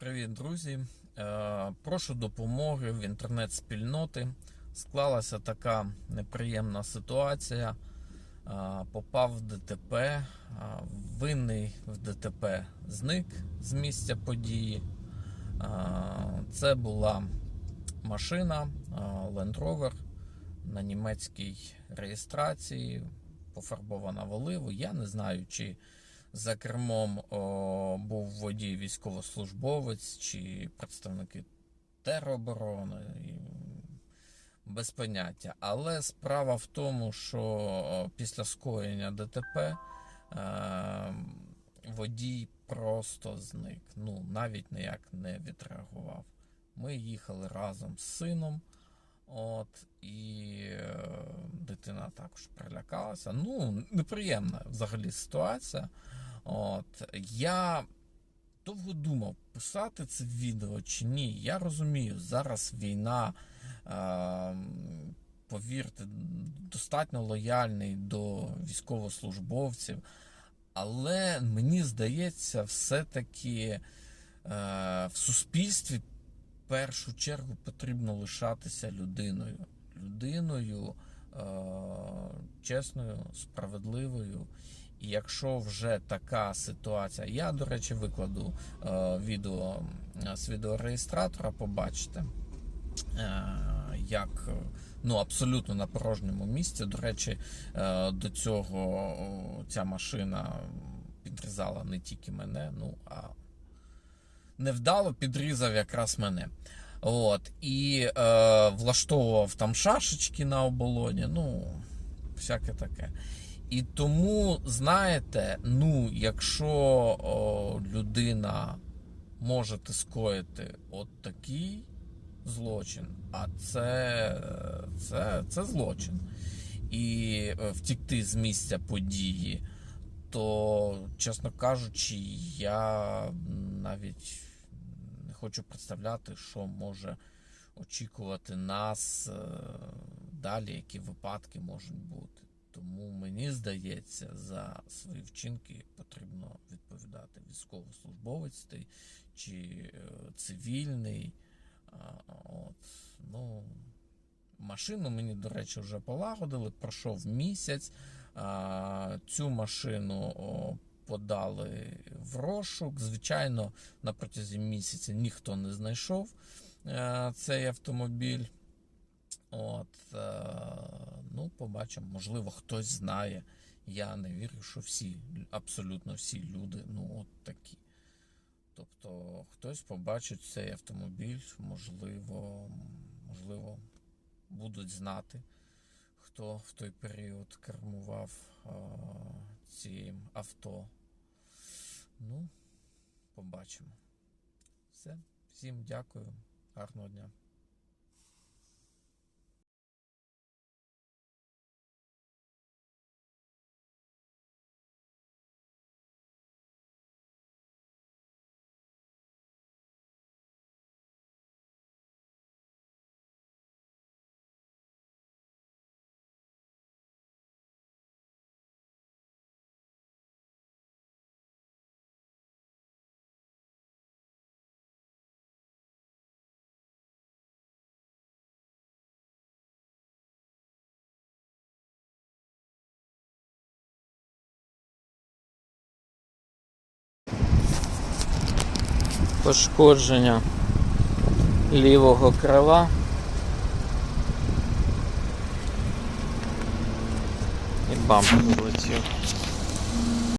Привіт, друзі! Е, Прошу допомоги в інтернет-спільноти. Склалася така неприємна ситуація. Е, Попав в ДТП. Е, Винний в ДТП зник з місця події. Це була машина Land Rover на німецькій реєстрації, пофарбована в оливу. Я не знаю, чи за кермом о, був водій військовослужбовець чи представники тероборони. Без поняття. Але справа в тому, що після скоєння ДТП е, водій просто зник. Ну, навіть ніяк не відреагував. Ми їхали разом з сином. От, і е, дитина також прилякалася. Ну, неприємна взагалі ситуація. От, я довго думав, писати це відео чи ні. Я розумію, зараз війна, е, повірте, достатньо лояльний до військовослужбовців. Але мені здається, все-таки е, в суспільстві в першу чергу потрібно лишатися людиною. Людиною е, чесною, справедливою. І якщо вже така ситуація, я, до речі, викладу е, відео е, з відеореєстратора, побачите, е, як ну, абсолютно на порожньому місці. До речі, е, до цього ця машина підрізала не тільки мене, ну а невдало підрізав якраз мене. От, і е, влаштовував там шашечки на оболоні, ну, всяке таке. І тому, знаєте, ну, якщо о, людина може скоїти от такий злочин, а це, це, це злочин, і е, втікти з місця події, то, чесно кажучи, я навіть не хочу представляти, що може очікувати нас е, далі, які випадки можуть бути. Тому мені здається, за свої вчинки потрібно відповідати військовослужбовець чи е, цивільний. От, ну, машину мені, до речі, вже полагодили. Пройшов місяць. Цю машину подали в розшук. Звичайно, на протязі місяця ніхто не знайшов е, цей автомобіль. От, е, ну, побачимо, можливо, хтось знає. Я не вірю, що всі, абсолютно всі люди, ну, от такі. Тобто, хтось побачить цей автомобіль, можливо, можливо, будуть знати, хто в той період кермував е, цим авто. Ну, побачимо. Все. Всім дякую. Гарного дня. Пошкодження лівого крила. І бампер злетів.